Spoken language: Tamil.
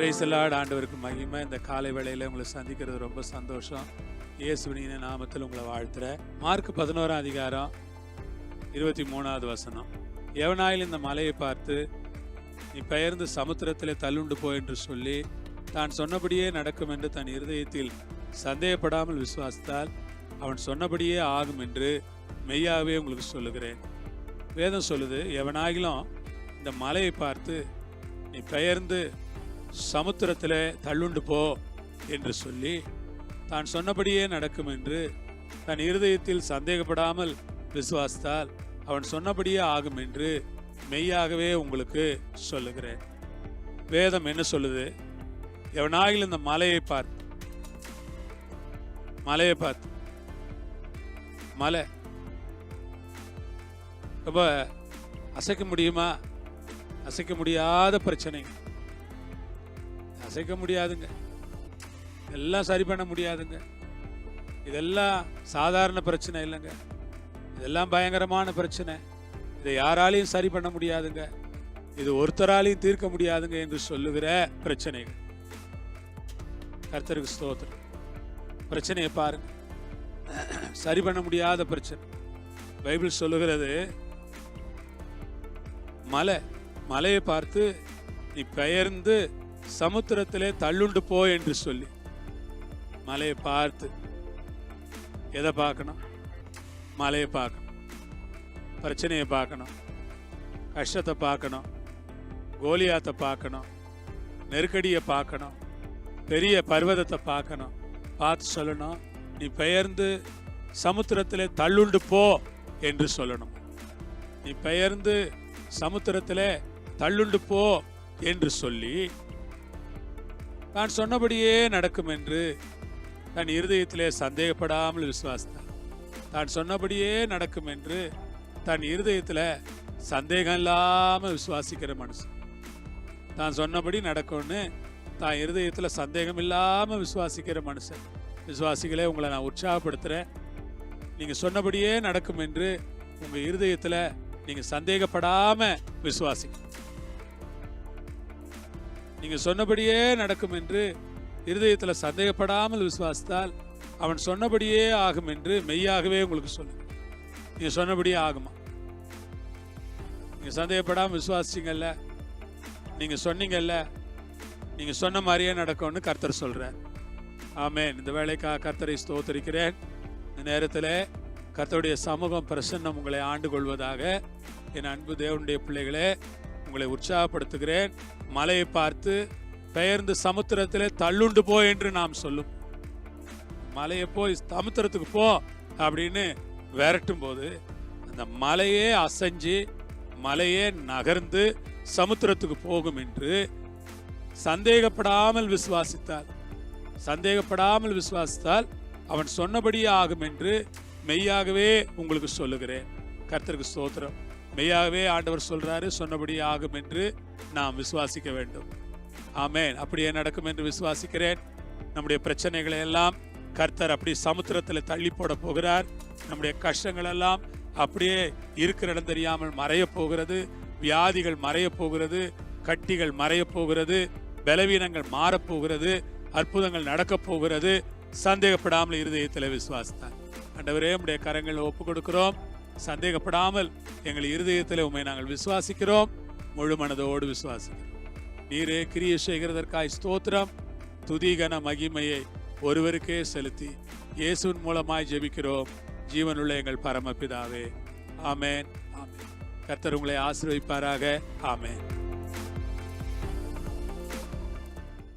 ரேசலாட் ஆண்டவருக்கு மகிமை. இந்த காலை வேளையில உங்களை சந்திக்கிறது ரொம்ப சந்தோஷம். இயேசுவினின் நாமத்தில் உங்களை வாழ்த்துறேன் மார்க் பதினோராம் அதிகாரம் இருபத்தி மூணாவது வசனம். எவனாயில் இந்த மலையை பார்த்து நீ பெயர்ந்து சமுத்திரத்திலே தள்ளுண்டு போ என்று சொல்லி தான் சொன்னபடியே நடக்கும் என்று தன் இருதயத்தில் சந்தேகப்படாமல் விசுவாசித்தால் அவன் சொன்னபடியே ஆகும் என்று மெய்யாகவே உங்களுக்கு சொல்லுகிறேன். வேதம் சொல்லுது எவனாகிலும் இந்த மலையை பார்த்து நீ பெயர்ந்து சமுத்திரத்தில் தள்ளுண்டு போ என்று சொல்லி தான் சொன்னபடியே நடக்கும் என்று தன் இருதயத்தில் சந்தேகப்படாமல் விசுவாசித்தால் அவன் சொன்னபடியே ஆகும் என்று மெய்யாகவே உங்களுக்கு சொல்லுகிறேன். வேதம் என்ன சொல்லுது? எவனாகிலும் இந்த மலையை பார்த்து மலையை பார்த்து மலை. ரொம்ப அசைக்க முடியுமா? அசைக்க முடியாத பிரச்சனைங்க அசைக்க முடியாதுங்க. எல்லாம் சரி பண்ண முடியாதுங்க. இதெல்லாம் சாதாரண பிரச்சனை இல்லைங்க. இதெல்லாம் பயங்கரமான பிரச்சனை. இதை யாராலையும் சரி பண்ண முடியாதுங்க. இது ஒருத்தராலையும் தீர்க்க முடியாதுங்க என்று சொல்லுகிற பிரச்சனைகள். கர்த்தருக்கு ஸ்தோத்திரம். பிரச்சனையை பாருங்க. சரி பண்ண முடியாத பிரச்சனை. பைபிள் சொல்லுகிறது மலை மலையை பார்த்து நீ பெயர்ந்து சமுத்திரத்திலே தள்ளுண்டு போ என்று சொல்லி மலையை பார்த்து எதை பார்க்கணும்? மலையை பார்க்கணும். பிரச்சனையை பார்க்கணும். கஷ்டத்தை பார்க்கணும். கோலியாத்தை பார்க்கணும். நெருக்கடியை பார்க்கணும். பெரிய பர்வதத்தை பார்க்கணும். பார்த்து சொல்லணும். நீ பெயர்ந்து சமுத்திரத்திலே தள்ளுண்டு போ என்று சொல்லணும். நீ பெயர்ந்து சமுத்திரத்திலே தள்ளுண்டு போ என்று சொல்லி தான் சொன்னபடியே நடக்கும் என்று தன் இருதயத்திலே சந்தேகப்படாமல் விசுவாசித்தார் தான் சொன்னபடியே நடக்கும் என்று தன் இருதயத்தில் சந்தேகம் இல்லாமல் விசுவாசிக்கிற மனுஷன். தான் சொன்னபடி நடக்கும்னு தான் இருதயத்தில் சந்தேகம் இல்லாமல் விசுவாசிக்கிற மனுஷன். விசுவாசிகளே உங்களை நான் உற்சாகப்படுத்துகிறேன் நீங்கள் சொன்னபடியே நடக்கும் என்று உங்கள் இருதயத்தில் நீங்கள் சந்தேகப்படாமல் விசுவாசிங்க. நீங்கள் சொன்னபடியே நடக்கும் என்று இருதயத்தில் சந்தேகப்படாமல் விசுவாசித்தால் அவன் சொன்னபடியே ஆகும் என்று மெய்யாகவே உங்களுக்கு சொல்லுங்கள் நீங்கள் சொன்னபடியே ஆகுமா? நீங்கள் சந்தேகப்படாமல் விசுவாசிங்கல்ல நீங்கள் சொன்னீங்கல்ல? நீங்கள் சொன்ன மாதிரியே நடக்கும்னு கர்த்தர் சொல்கிறார் ஆமேன். இந்த வேலைக்காக கர்த்தரை ஸ்தோத்தரிக்கிறேன். இந்த நேரத்தில் கர்த்தருடைய சமூகம் பிரசன்னம் உங்களை ஆண்டு கொள்வதாக என் அன்பு தேவனுடைய பிள்ளைகளே உங்களை உற்சாகப்படுத்துகிறேன். மலையை பார்த்து பெயர்ந்து சமுத்திரத்திலே தள்ளுண்டு போ என்று நாம் சொல்லும். மலையை போய் சமுத்திரத்துக்கு போ அப்படின்னு விரட்டும் போது அந்த மலையே அசைஞ்சு மலையே நகர்ந்து சமுத்திரத்துக்கு போகும் என்று சந்தேகப்படாமல் விசுவாசித்தால் சந்தேகப்படாமல் விசுவாசித்தால் அவன் சொன்னபடியே ஆகும் என்று மெய்யாகவே உங்களுக்கு சொல்லுகிறேன். கர்த்தருக்கு ஸ்தோத்திரம். மெய்யாகவே ஆண்டவர் சொல்றாரு சொன்னபடியே ஆகும் என்று நாம் விசுவாசிக்க வேண்டும். ஆமேன். அப்படியே நடக்கும் என்று விசுவாசிக்கிறேன். நம்முடைய பிரச்சனைகளை எல்லாம் கர்த்தர் அப்படி சமுத்திரத்தில் தள்ளி போட போகிறார். நம்முடைய கஷ்டங்கள் எல்லாம் அப்படியே இருக்கிற இடம் தெரியாமல் மறைய போகிறது. வியாதிகள் மறைய போகிறது. கட்டிகள் மறைய போகிறது. பலவீனங்கள் மாறப்போகிறது அற்புதங்கள் நடக்கப் போகிறது. சந்தேகப்படாமல் இருதயத்தில் விசுவாசித்தார். அண்டவரே நம்முடைய கரங்கள் ஒப்பு கொடுக்கிறோம். சந்தேகப்படாமல் எங்கள் இருதயத்தில் உண்மை நாங்கள் விசுவாசிக்கிறோம். முழு மனதோடு விசுவாசிக்கிறோம். நீரே கிரிய செய்கிறதற்காய் ஸ்தோத்திரம். துதிகன மகிமையை ஒருவருக்கே செலுத்தி இயேசுவின் மூலமாய் ஜெபிக்கிறோம். ஜீவனுள்ள எங்கள் பரமபிதாவே. ஆமேன். ஆமேன். கர்த்தர் உங்களை ஆசீர்வதிப்பாராக. ஆமேன்.